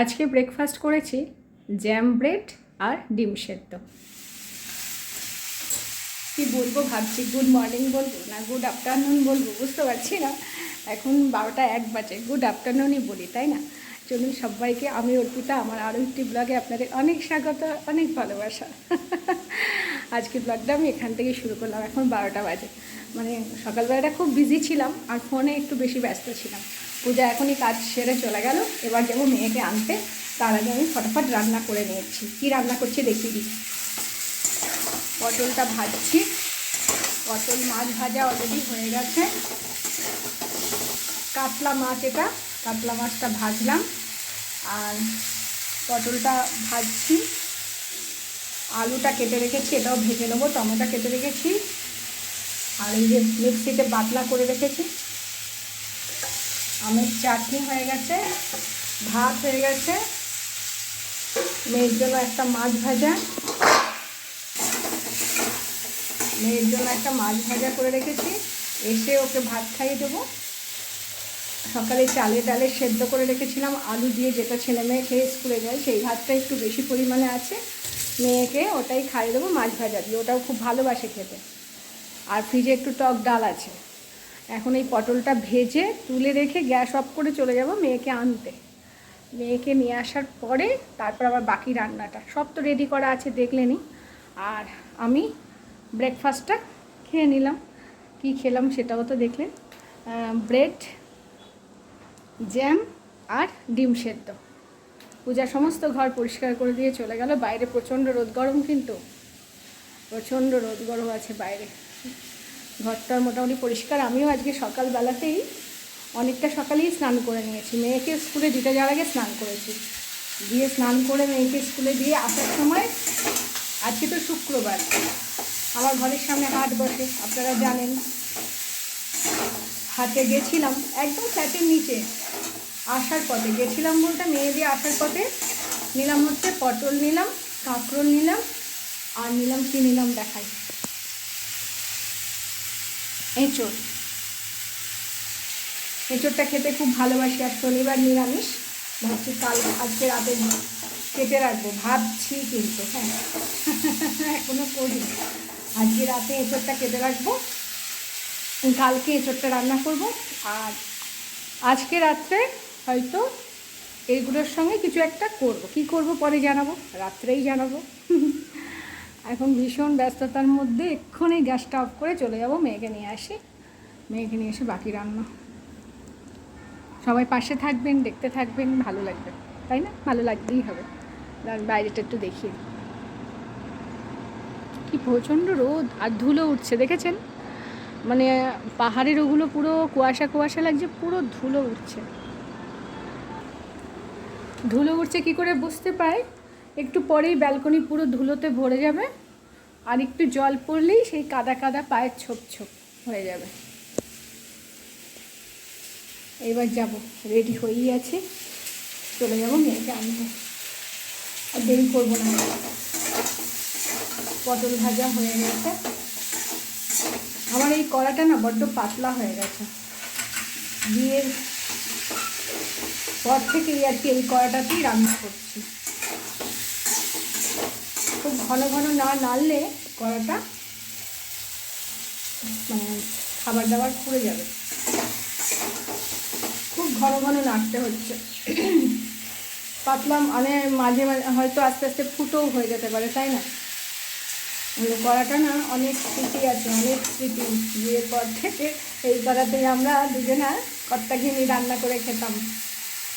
আজকে ব্রেকফাস্ট করেছি jam bread আর ডিম সেদ্ধ। কি বলব ভাবছি গুড মর্নিং বলব না গুড আফটারনুন বলব, বুঝতে পারছি না। এখন বারোটা এক বাজে গুড আফটারনুনই বলি, তাই না? চলুন সবাইকে, আমি অর্পিতা, আমার আরও একটি ব্লগে আপনাদের অনেক স্বাগত, অনেক ভালোবাসা। আজকে ব্লগটা আমি এখান থেকে শুরু করলাম, এখন বারোটা বাজে। মানে সকালবেলাটা খুব বিজি ছিলাম, আর ফোনে একটু বেশি ব্যস্ত ছিলাম। পূজা এখনই কাজ সেরে চলে গেল। এবার যাব মেয়েকে আনতে। তার আগে আমি ফটাফট রান্না করে নিয়েছি। কী রান্না করছি দেখিয়ে দিই পটলটা ভাজছি। পটল মাছ ভাজা অলরেডি হয়ে গেছে। কাতলা মাছ এটা। কাতলা মাছটা ভাজলাম। আর পটলটা ভাজছি। আলুটা কেটে রেখেছি, এটাও ভেজে নেব। টমেটো কেটে রেখেছি। আর এই যে মিক্সিতে বাতলা করে রেখেছি। আমের চাটনি হয়ে গেছে, ভাত হয়ে গেছে, মেয়ের জন্য একটা মাছ ভাজা। মেয়ের জন্য একটা মাছ ভাজা করে রেখেছি, এসে ওকে ভাত খাইয়ে দেবো। সকালে চালে ডালে সেদ্ধ করে রেখেছিলাম, আলু দিয়ে যেটা ছেলে মেয়ে খেয়ে স্কুলে যায়, সেই ভাতটা একটু বেশি পরিমাণে আছে। মেয়েকে ওটাই খাইয়ে দেবো, মাছ ভাজা দিয়ে, ওটাও খুব ভালোবাসে খেতে। আর ফ্রিজে একটু টক ডাল আছে। এখন এই পটলটা ভেজে তুলে রেখে গ্যাস অফ করে চলে যাব মেয়েকে আনতে। মেয়েকে নিয়ে আসার পরে তারপর আবার বাকি রান্নাটা। সব তো রেডি করা আছে দেখলেনি আর আমি ব্রেকফাস্টটা খেয়ে নিলাম। কি খেলাম সেটাও তো দেখলেন। ব্রেড জ্যাম আর ডিম সেদ্ধ। পূজা সমস্ত ঘর পরিষ্কার করে দিয়ে চলে গেল। বাইরে প্রচণ্ড রোদ গরম কিন্তু। প্রচণ্ড রোদ গরম আছে বাইরে। ঘরটার মোটামুটি পরিষ্কার। আমিও আজকে সকালবেলাতেই অনেকটা সকালেই স্নান করে নিয়েছি। মেয়েকে স্কুলে দিতে যাওয়ার আগে স্নান করেছি। দিয়ে স্নান করে মেয়েকে স্কুলে দিয়ে আসার সময় আজকে তো শুক্রবার। আমার ঘরের সামনে হাট বসে, আপনারা জানেন। হাটে গেছিলাম, একদম ফ্ল্যাটের নিচে আসার পথে। গেছিলাম বলতে মেয়ে দিয়ে আসার পথে নিলাম হচ্ছে পটল নিলাম, কাঁকরোল নিলাম, আর নিলাম কি নিলাম দেখাই। এঁচড়। এঁচড়টা খেতে খুব ভালোবাসি আর শনিবার নিরামিষ। ভাবছি কাল আজকে রাতে কেটে রাখব। ভাবছি কিন্তু হ্যাঁ। এখনও করি আজকে রাতে এঁচড়টা কেটে রাখব। কালকে এঁচড়টা রান্না করব। আর আজকে রাত্রে হয়তো এইগুলোর সঙ্গে কিছু একটা করব। কি করব পরে জানাব। রাত্রেই জানাব। এখন ভীষণ ব্যস্ততার মধ্যে এক্ষুনি গ্যাসটা অফ করে চলে যাব, মেয়েকে নিয়ে আসি। মেয়েকে নিয়ে এসে বাকি রান্না। সবাই পাশে থাকবেন, দেখতে থাকবেন, ভালো লাগবে। তাই না? ভালো লাগতেই হবে। বাইরেটা একটু দেখি। কি প্রচণ্ড রোদ, আর ধুলো উঠছে, দেখেছেন? মানে পাহাড়ের ওগুলো পুরো কুয়াশা কুয়াশা লাগছে, পুরো ধুলো উঠছে। ধুলো উঠছে কি করে বুঝতে পাই? একটু পরেই ব্যালকনি পুরো ধুলোতে ভরে যাবে। আর একটু জল পড়লেই সেই কাদা কাদা পায়ের ছোপ ছোপ হয়ে যাবে। এবার যাব রেডি হয়েই আছে। চলে যাব মেয়েকে আনতে। আর দেরি করব না। পটল ভাজা হয়ে গেছে। আমার এই কড়াটা না বড্ড পাতলা হয়ে গেছে। বিয়ের পর থেকেই আর কি এই কড়াটাতেই রান্না করছি। ঘন ঘন না নাড়লে কড়াটা মানে খাবার দাবার পুড়ে যাবে। খুব ঘন ঘন নাড়তে হচ্ছে। পাতলা মানে মাঝে মাঝে হয়তো আস্তে আস্তে ফুটোও হয়ে যেতে পারে, তাই না? কড়াটা না অনেক স্মৃতি আছে, অনেক স্মৃতি। বিয়ের পর থেকে এই কড়াতেই আমরা দুজনা কর্তা ঘিনি রান্না করে খেতাম।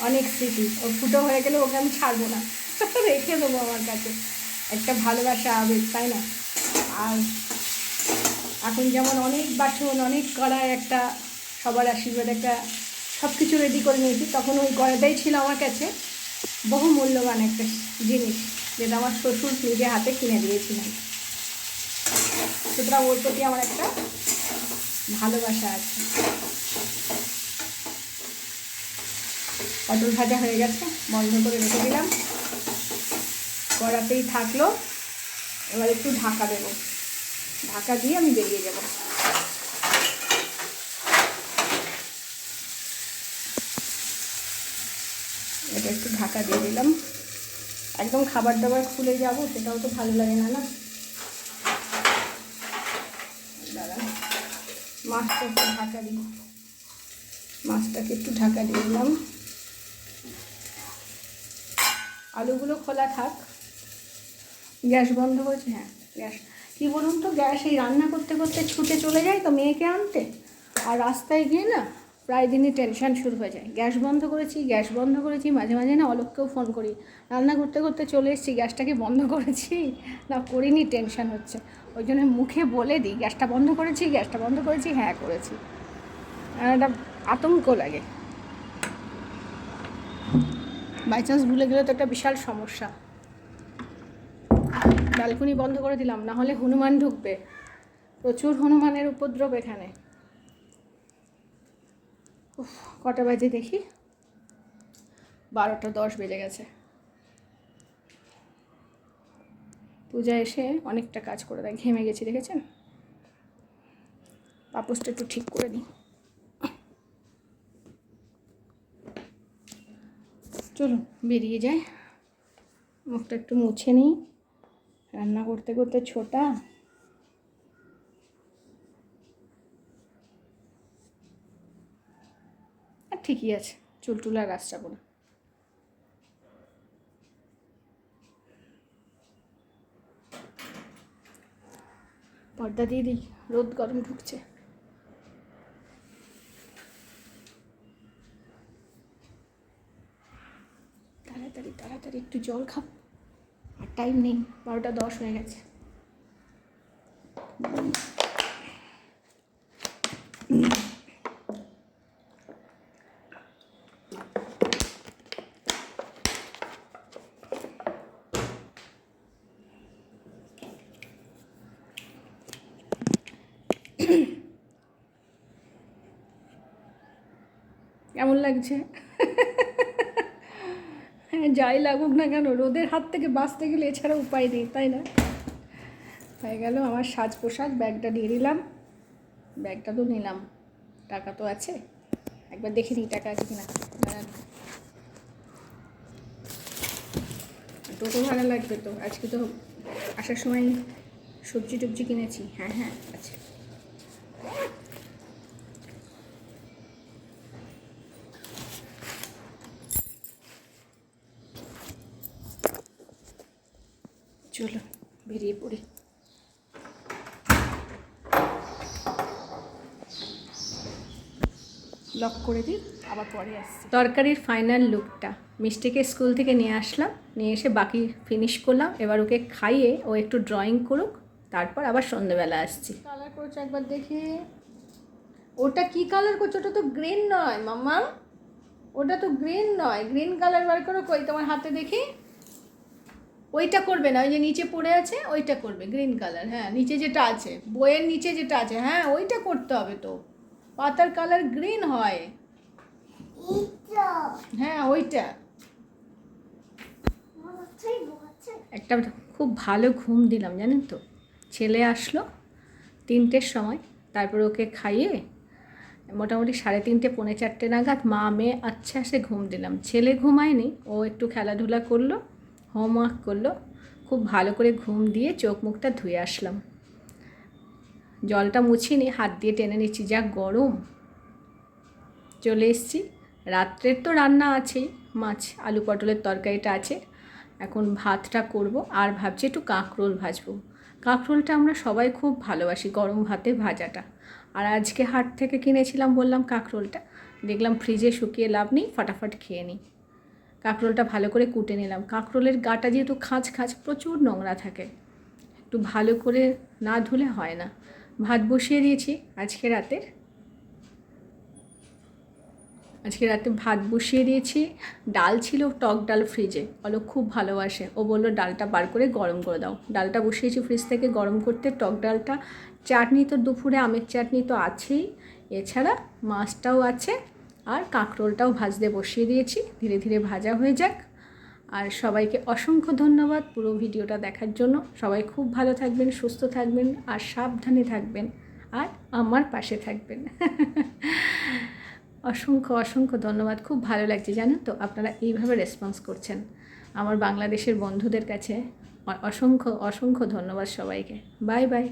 অনেক স্মৃতি। ও ফুটো হয়ে গেলে ওকে আমি ছাড়বো না। রেখে দেবো আমার কাছে। একটা ভালোবাসা আবেগ, তাই না? আর এখন যেমন অনেক বাসন, অনেক কড়ায় একটা সবার আশীর্বাদ, একটা সব কিছু রেডি করে নিয়েছি, তখন ওই কড়াটাই ছিল আমার কাছে বহু মূল্যবান একটা জিনিস যেটা আমার শ্বশুর নিজে হাতে কিনে দিয়েছিলেন। সুতরাং ওর প্রতি আমার একটা ভালোবাসা আছে। পটল ভাজা হয়ে গেছে, বন্ধ করে রেখে দিলাম। কড়াতেই থাকল। এবার একটু ঢাকা দেবো। ঢাকা দিয়ে আমি বেরিয়ে যাব। এটা একটু ঢাকা দিয়ে দিলাম। একদম খাবার দাবার খুলে যাব, সেটাও তো ভালো লাগে না না? দাঁড়া, মাছটা একটু ঢাকা দিই। মাছটাকে একটু ঢাকা দিয়ে দিলাম। আলুগুলো খোলা থাক। গ্যাস বন্ধ করেছে হ্যাঁ গ্যাস। কী বলুন তো, গ্যাস এই রান্না করতে করতে ছুটে চলে যায় তো মেয়েকে আনতে? আর রাস্তায় গিয়ে না প্রায় দিনই টেনশন শুরু হয়ে যায়। গ্যাস বন্ধ করেছি, গ্যাস বন্ধ করেছি, মাঝে মাঝে না অলোককেও ফোন করি। রান্না করতে করতে চলে এসেছি, গ্যাসটাকে বন্ধ করেছি। না, করিনি টেনশান হচ্ছে। ওই জন্য মুখে বলে দিই, গ্যাসটা বন্ধ করেছি, গ্যাসটা বন্ধ করেছি হ্যাঁ করেছি। একটা আতঙ্ক লাগে। বাই চান্স ভুলে গেলে তো একটা বিশাল সমস্যা। ব্যালকনি বন্ধ করে দিলাম, না হলে হনুমান ঢুকবে। প্রচুর হনুমানের উপদ্রব এখানে। কটা বাজে দেখি? বারোটা দশ বেজে গেছে। পূজা এসে অনেকটা কাজ করে দেয়, ঘেমে গেছি, দেখেছেন? পাপোসটা একটু ঠিক করে দিই চলুন, বেরিয়ে যায় মুখটা একটু মুছে নিই। রান্না করতে করতে ছোটা। ঠিকই আছে, চুল টুল আর গাছ যাব পর্দা দিয়ে দিই, রোদ গরম ঢুকছে। তাড়াতাড়ি তাড়াতাড়ি একটু জল আর টাইম নেই বারোটা দশ হয়ে গেছে। কেমন লাগছে? যাই লাগুক না কেন, রোদের হাত থেকে বাঁচতে গেলে এছাড়া উপায় নেই, তাই না? হয়ে গেল আমার সাজ পোশাক, ব্যাগটা দিয়ে দিলাম। ব্যাগটা তো নিলাম। টাকা তো আছে। একবার দেখে নিই টাকা আছে কিনা। টোটো ভাড়া লাগবে তো। আজকে তো আসার সময় সবজি টবজি কিনেছি। হ্যাঁ হ্যাঁ আছে। চলো বেরিয়ে পড়ি। লক করে দিই আবার পরে আসছি। তরকারির ফাইনাল লুকটা মিষ্টিকে স্কুল থেকে নিয়ে আসলাম নিয়ে এসে বাকি ফিনিশ করলাম। এবার ওকে খাইয়ে ও একটু ড্রয়িং করুক তারপর আবার সন্ধ্যেবেলা আসছি। কালার করছ একবার দেখি। ওটা কি কালার করছ? ওটা তো গ্রিন নয় মাম্মা। ওটা তো গ্রিন নয়। গ্রিন কালার বার করো কই? তোমার হাতে দেখি। ওইটা করবে না, ওই যে নিচে পড়ে আছে ওইটা করবে গ্রিন কালার হ্যাঁ নিচে যেটা আছে, বইয়ের নিচে যেটা আছে হ্যাঁ ওইটা করতে হবে তো, পাতার কালার গ্রিন হয়। হ্যাঁ ওইটা। একটা খুব ভালো ঘুম দিলাম, জানেন তো, ছেলে আসলো তিনটের সময়, তারপর ওকে খাইয়ে মোটামুটি সাড়ে তিনটে, পৌনে চারটে নাগাদ মা, মেয়ে আচ্ছা সে ঘুম দিলাম, ছেলে ঘুমায়নি, ও একটু খেলাধুলা করল হোমওয়ার্ক করল, খুব ভালো করে ঘুম দিয়ে চোখ মুখটা ধুয়ে আসলাম। জলটা মুছিনি হাত দিয়ে টেনে নিচ্ছি, যা গরম। চলে এসছি। রাত্রের তো রান্না আছেই, মাছ, আলু পটলের তরকারিটা আছে। এখন ভাতটা করব আর ভাবছি একটু কাঁকরোল ভাজবো। কাঁকরোলটা আমরা সবাই খুব ভালোবাসি, গরম ভাতে ভাজাটা। আর আজকে হাট থেকে কিনেছিলাম, বললাম কাঁকরোলটা। দেখলাম ফ্রিজে শুকিয়ে লাভ নেই, ফাটাফাট খেয়ে নিই। কাঁকরোলটা ভালো করে কুটে নিলাম। কাঁকরোলের গাটা যেহেতু খাঁচ খাঁচ, প্রচুর নোংরা থাকে। একটু ভালো করে না ধুলে হয় না। ভাত বসিয়ে দিয়েছি আজকে রাতের। আজকে রাতে ভাত বসিয়ে দিয়েছি। ডাল ছিল টক ডাল ফ্রিজে। অলোক খুব ভালোবাসে। ও বলল, ডালটা বার করে গরম করে দাও। ডালটা বসিয়েছি ফ্রিজ থেকে গরম করতে। টক ডালটা, চাটনি তো দুপুরে আমের চাটনি তো আছেই। এছাড়া মাছটাও আছে। আর কাঁকরোলটাও ভাজতে বসিয়ে দিয়েছি, ধীরে ধীরে ভাজা হয়ে যাক। আর সবাইকে অসংখ্য ধন্যবাদ পুরো ভিডিওটা দেখার জন্য। সবাই খুব ভালো থাকবেন, সুস্থ থাকবেন আর সাবধানে থাকবেন আর আমার পাশে থাকবেন। অসংখ্য অসংখ্য ধন্যবাদ। খুব ভালো লাগছে, জানেন তো, আপনারা এইভাবে রেসপন্স করছেন। আমার বাংলাদেশের বন্ধুদের কাছে অসংখ্য অসংখ্য ধন্যবাদ সবাইকে। Bye bye.